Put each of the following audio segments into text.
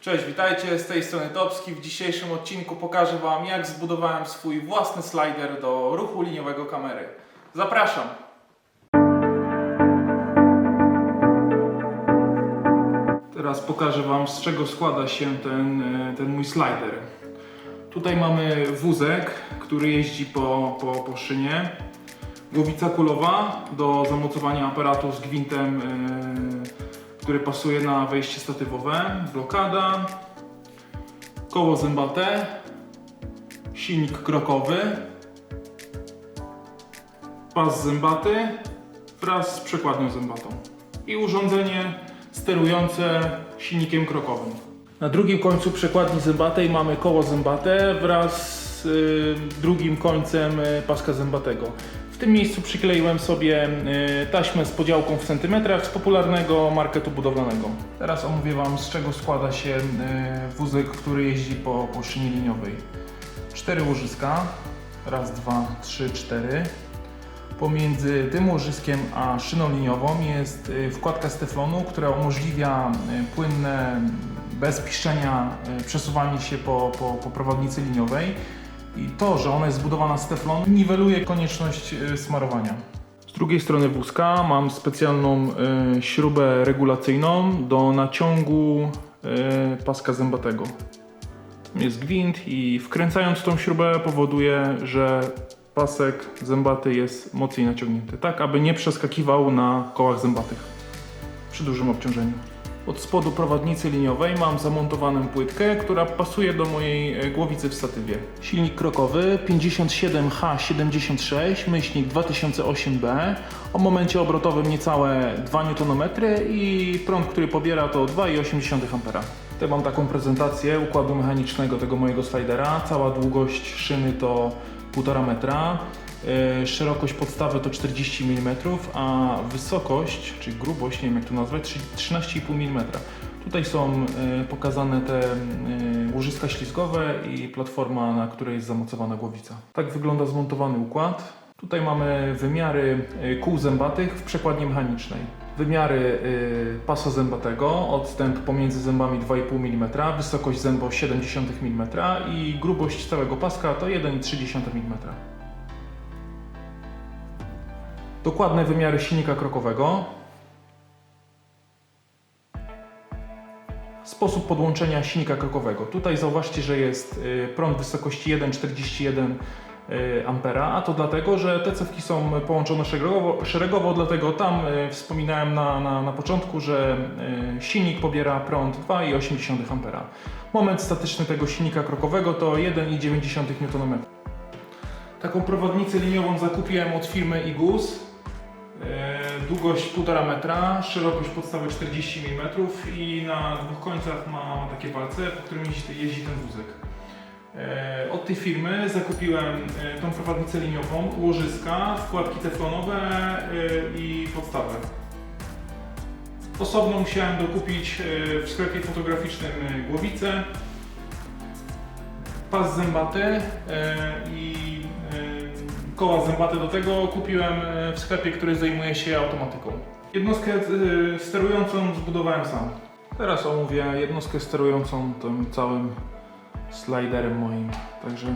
Cześć, witajcie, z tej strony Topski. W dzisiejszym odcinku pokażę Wam, jak zbudowałem swój własny slider do ruchu liniowego kamery. Zapraszam! Teraz pokażę Wam, z czego składa się ten, e, ten mój slider. Tutaj mamy wózek, który jeździ po, po, po szynie. Głowica kulowa do zamocowania aparatu z gwintem, e, który pasuje na wejście statywowe. Blokada. Koło zębate. Silnik krokowy. Pas zębaty wraz z przekładnią zębatą. I urządzenie sterujące silnikiem krokowym. Na drugim końcu przekładni zębatej mamy koło zębate wraz z y, drugim końcem y, paska zębatego. Tym miejscu przykleiłem sobie y, taśmę z podziałką w centymetrach z popularnego marketu budowlanego. Teraz omówię Wam z czego składa się y, wózek, który jeździ po, po szynie liniowej. Cztery łożyska. Raz, dwa, trzy, cztery. Pomiędzy tym łożyskiem a szyną liniową jest y, wkładka z teflonu, która umożliwia płynne, bez piszczenia przesuwanie się po, po, po prowadnicy liniowej. I to, że ona jest zbudowana z teflonu, niweluje konieczność y, smarowania. Z drugiej strony wózka mam specjalną y, śrubę regulacyjną do naciągu y, paska zębatego. Jest gwint i wkręcając tą śrubę powoduje, że pasek zębaty jest mocniej naciągnięty, tak aby nie przeskakiwał na kołach zębatych przy dużym obciążeniu. Od spodu prowadnicy liniowej mam zamontowaną płytkę, która pasuje do mojej e, głowicy w statywie. Silnik krokowy 57H76 myślnik 2008B o momencie obrotowym niecałe 2 Nm i prąd, który pobiera to 2,8 A. Tutaj mam taką prezentację układu mechanicznego tego mojego slidera. Cała długość szyny to 1,5 metra. Yy, Szerokość podstawy to 40 mm, a wysokość, czyli grubość, nie wiem jak to nazwać, trzy- 13,5 mm. Tutaj są yy, pokazane te yy, łożyska ślizgowe i platforma, na której jest zamocowana głowica. Tak wygląda zmontowany układ. Tutaj mamy wymiary kół zębatych w przekładni mechanicznej. Wymiary pasa zębatego, odstęp pomiędzy zębami 2,5 mm, wysokość zęba 0,7 mm i grubość całego paska to 1,3 mm. Dokładne wymiary silnika krokowego. Sposób podłączenia silnika krokowego. Tutaj zauważcie, że jest y, prąd wysokości 1,41 y, ampera, a to dlatego, że te cewki są połączone szeregowo, szeregowo dlatego tam y, wspominałem na, na, na początku, że silnik pobiera prąd 2,8 ampera. Moment statyczny tego silnika krokowego to 1,9 Nm. Taką prowadnicę liniową zakupiłem od firmy Igus. E, Długość 1,5 metra, szerokość podstawy 40 mm i na dwóch końcach ma takie palce, po którym jeździ, ten wózek. E, Od tej firmy zakupiłem e, tą prowadnicę liniową, łożyska, wkładki teflonowe i podstawę. Osobno musiałem dokupić w sklepie fotograficznym głowicę, pas zębaty i koła zębate do tego kupiłem e, w sklepie, który zajmuje się automatyką. Jednostkę e, sterującą zbudowałem sam. Teraz omówię jednostkę sterującą tym całym sliderem moim. Także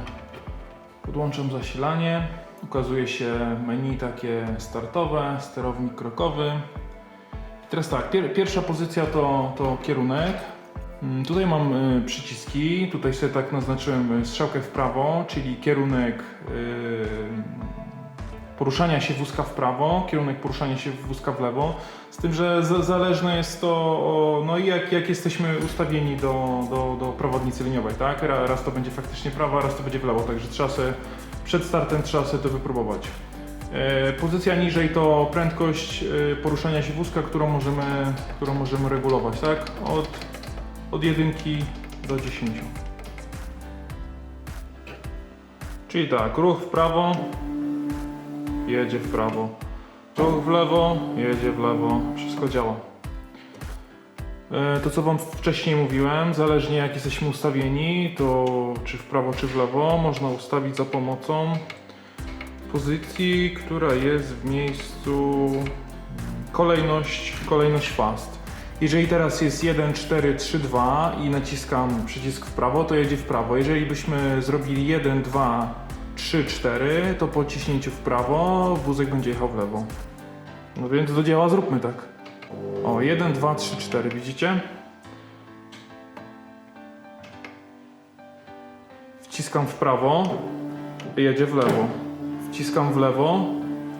podłączam zasilanie. Ukazuje się menu takie startowe, sterownik krokowy. I teraz tak, pier pierwsza pozycja to, to kierunek. Mm, Tutaj mam y, przyciski, tutaj sobie tak naznaczyłem y, strzałkę w prawo, czyli kierunek y, poruszania się wózka w prawo, kierunek poruszania się wózka w lewo. Z tym, że za, zależne jest to, no i jak, jak jesteśmy ustawieni do, do, do prowadnicy liniowej, tak? Ra- Raz to będzie faktycznie prawo, a raz to będzie w lewo, także trzeba sobie przed startem trzeba sobie to wypróbować. E, Pozycja niżej to prędkość poruszania się wózka, którą możemy, którą możemy regulować, tak? Od od 1 do 10. Czyli tak, ruch w prawo, jedzie w prawo. Ruch w lewo, jedzie w lewo. Wszystko działa. E, To co Wam wcześniej mówiłem, zależnie jak jesteśmy ustawieni, to czy w prawo, czy w lewo, można ustawić za pomocą pozycji, która jest w miejscu kolejność, kolejność fast. Jeżeli teraz jest 1, 4, 3, 2 i naciskam przycisk w prawo, to jedzie w prawo. Jeżeli byśmy zrobili 1, 2, 3, 4, to po ciśnięciu w prawo wózek będzie jechał w lewo. No więc do dzieła zróbmy tak. O, 1, 2, 3, 4, widzicie? Wciskam w prawo, jedzie w lewo. Wciskam w lewo,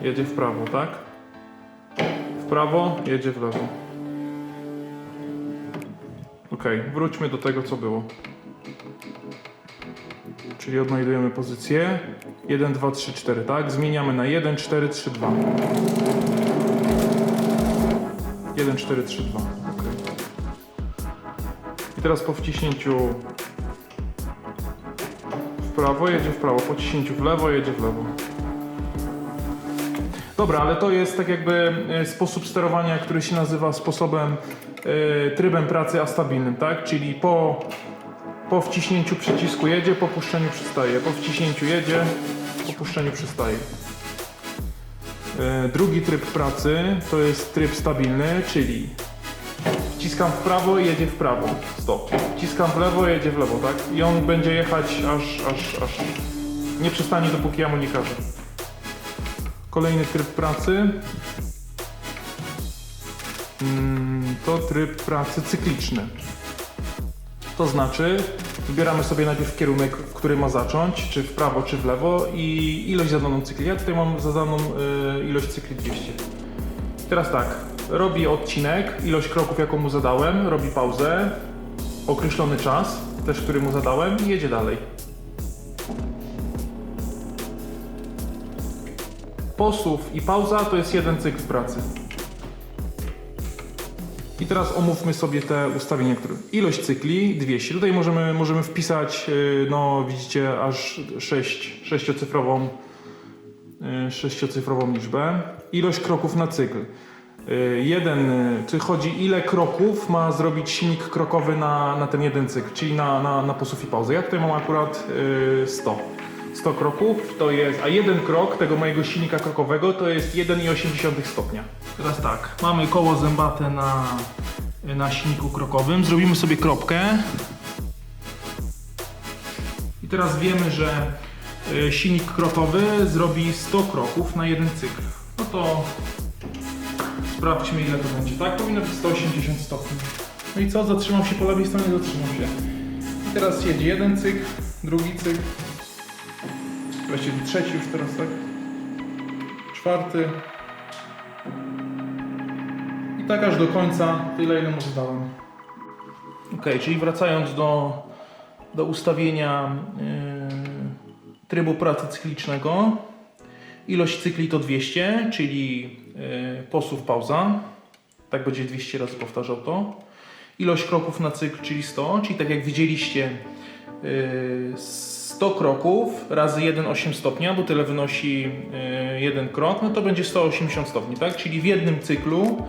jedzie w prawo, tak? W prawo, jedzie w lewo. Wróćmy do tego, co było. Czyli odnajdujemy pozycję 1, 2, 3, 4, tak? Zmieniamy na 1, 4, 3, 2. 1, 4, 3, 2. Ok. I teraz po wciśnięciu w prawo jedzie w prawo, po ciśnięciu w lewo jedzie w lewo. Dobra, ale to jest tak jakby e, sposób sterowania, który się nazywa sposobem, trybem pracy astabilnym, tak? Czyli po, po wciśnięciu przycisku jedzie, po puszczeniu przystaje, po wciśnięciu jedzie, po puszczeniu przystaje. E, drugi tryb pracy to jest tryb stabilny, czyli wciskam w prawo, jedzie w prawo, stop. Wciskam w lewo, jedzie w lewo, tak? I on będzie jechać aż, aż, aż nie przestanie, dopóki ja mu nie każę. Kolejny tryb pracy to tryb pracy cykliczny. To znaczy, wybieramy sobie najpierw kierunek, w który ma zacząć, czy w prawo, czy w lewo i ilość zadaną cykli. Ja tutaj mam zadaną y, ilość cykli 200. Teraz tak, robi odcinek, ilość kroków, jaką mu zadałem, robi pauzę, określony czas, też który mu zadałem i jedzie dalej. Posuw i pauza to jest jeden cykl pracy. I teraz omówmy sobie te ustawienia, które... Ilość cykli 200. Tutaj możemy, możemy wpisać, yy, no widzicie, aż 6, sześciocyfrową, yy, sześciocyfrową liczbę. Ilość kroków na cykl. Yy, Jeden, czy chodzi ile kroków ma zrobić silnik krokowy na, na ten jeden cykl, czyli na, na, na posuw i pauzę. Ja tutaj mam akurat yy, 100. 100 kroków to jest, a jeden krok tego mojego silnika krokowego to jest 1,8 stopnia. Teraz tak, mamy koło zębate na, na silniku krokowym. Zrobimy sobie kropkę. I teraz wiemy, że y, silnik krokowy zrobi 100 kroków na jeden cykl. No to sprawdźmy ile to będzie. Tak, powinno być 180 stopni. No i co? Zatrzymał się po lewej stronie, zatrzymał się. I teraz jedzie jeden cykl, drugi cykl, Właściwie trzeci już teraz, tak? Czwarty. Tak aż do końca, tyle ile mu zdałem. Ok, czyli wracając do, do ustawienia yy, trybu pracy cyklicznego. Ilość cykli to 200, czyli yy, posuw, pauza. Tak będzie 200 razy powtarzał to. Ilość kroków na cykl, czyli 100, czyli tak jak widzieliście, yy, 100 kroków razy 1,8 stopnia, bo tyle wynosi yy, jeden krok, no to będzie 180 stopni, tak? Czyli w jednym cyklu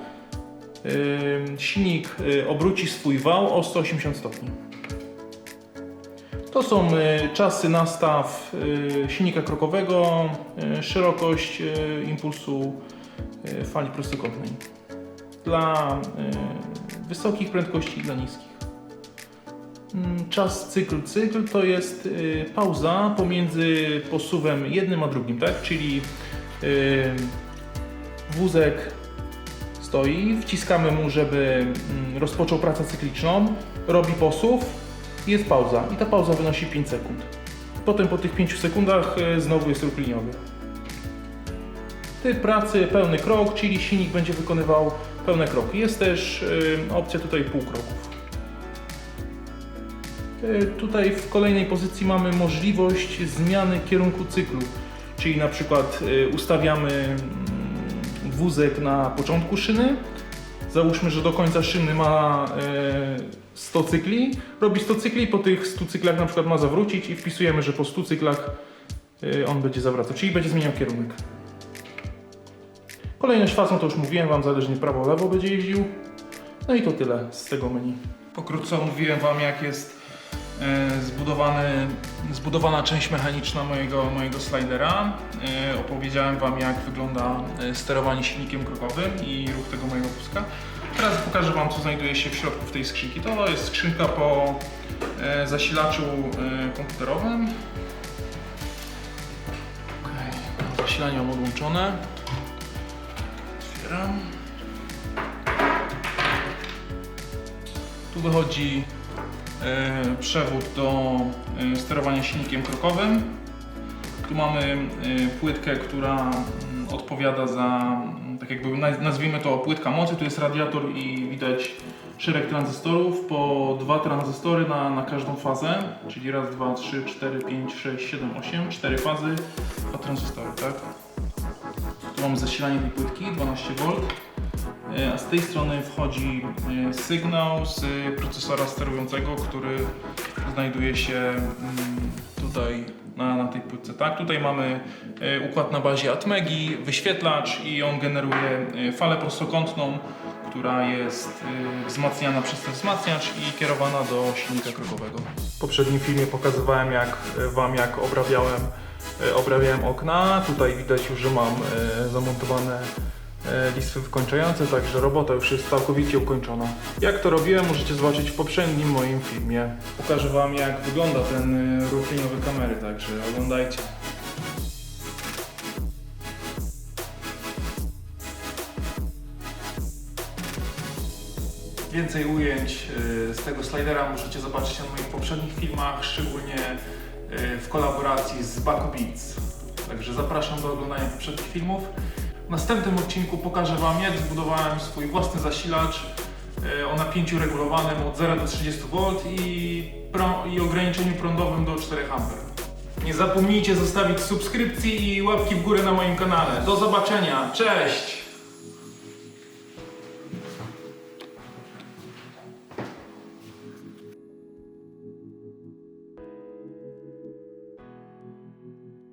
silnik yy, obróci swój wał o 180 stopni. To są yy, czasy nastaw yy, silnika krokowego, szerokość impulsu fali prostokątnej dla wysokich prędkości i dla niskich. Mm, Czas cykl cykl to jest y, pauza pomiędzy posuwem jednym a drugim, tak? Czyli y, wózek stoi, wciskamy mu, żeby mm, rozpoczął pracę cykliczną, robi posuw i jest pauza. I ta pauza wynosi 5 sekund. Potem po tych 5 sekundach y, znowu jest ruch liniowy. Typ pracy pełny krok, czyli silnik będzie wykonywał pełne kroki. Jest też y, opcja tutaj pół kroków. Y, Tutaj w kolejnej pozycji mamy możliwość zmiany kierunku cyklu, czyli na przykład ustawiamy wózek na początku szyny. Załóżmy, że do końca szyny ma y, 100 cykli. Robi 100 cykli po tych 100 cyklach na przykład ma zawrócić i wpisujemy, że po 100 cyklach y, on będzie zawracał, czyli będzie zmieniał kierunek. Kolejność fazą to już mówiłem Wam, zależnie prawo-lewo będzie jeździł. No i to tyle z tego menu. Pokrótce omówiłem Wam jak jest e, zbudowany, zbudowana część mechaniczna mojego, mojego slidera. E, Opowiedziałem Wam jak wygląda e, sterowanie silnikiem krokowym i ruch tego mojego wózka. Teraz pokażę Wam, co znajduje się w środku w tej skrzynki. To jest skrzynka po e, zasilaczu e, komputerowym. Okay. Zasilanie mam odłączone. Otwieram. Tu wychodzi e, przewód do e, sterowania silnikiem krokowym. Tu mamy e, płytkę, która mm, odpowiada za, mm, tak jakby naz- nazwijmy to płytka mocy. Tu jest radiator i widać szereg tranzystorów, po dwa tranzystory na, na każdą fazę, czyli raz, dwa, trzy, cztery, pięć, sześć, siedem, osiem, cztery fazy, dwa tranzystory, tak? Tu mamy zasilanie tej płytki, 12V. E, A z tej strony wchodzi e, sygnał z procesora sterującego, który znajduje się mm, tutaj na, na tej płytce. Tak, tutaj mamy e, układ na bazie Atmegi, wyświetlacz i on generuje falę prostokątną, która jest wzmacniana przez ten wzmacniacz i kierowana do silnika krokowego. W poprzednim filmie pokazywałem jak Wam jak obrabiałem, obrabiałem okna. Tutaj widać już, że mam zamontowane listwy wykończające, także robota już jest całkowicie ukończona. Jak to robiłem możecie zobaczyć w poprzednim moim filmie. Pokażę Wam jak wygląda ten e, ruch liniowy kamery, także oglądajcie. Więcej ujęć e, z tego slidera możecie zobaczyć na moich poprzednich filmach, szczególnie e, w kolaboracji z Baku Beats. Także zapraszam do oglądania poprzednich filmów. W następnym odcinku pokażę Wam jak zbudowałem swój własny zasilacz e, o napięciu regulowanym od 0 do 30 V i, i ograniczeniu prądowym do 4 A. Nie zapomnijcie zostawić subskrypcji i łapki w górę na moim kanale. Do zobaczenia, cześć!